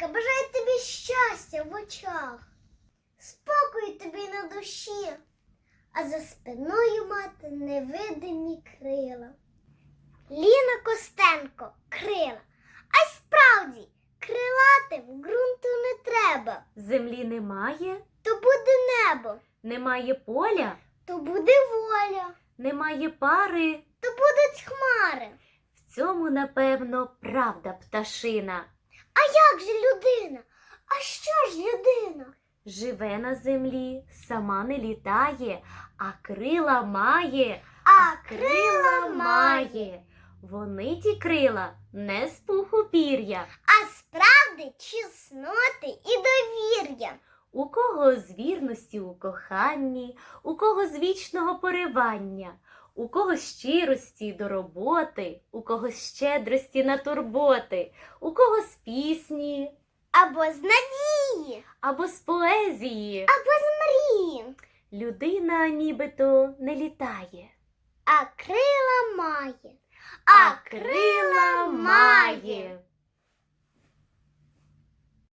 Сонечка бажаю тобі щастя в очах, спокою тобі на душі, а за спиною мати невидимі крила. Ліна Костенко, крила. А й справді, крилатим ґрунту не треба. Землі немає, То буде небо, немає поля, то буде воля, немає пари. то будуть хмари. В цьому, напевно, правда пташина. Як же людина? А що ж людина? Живе на землі, сама не літає, а крила має, А крила має. Вони ті крила не з пуху пір'я. а справди чесноти і довір'я. У кого з вірності у коханні, у кого з вічного поривання, у кого щирості до роботи, у кого щедрості на турботи, у кого з пісні Або з надії, або з поезії. або з мрії. Людина нібито не літає, А крила має. а крила.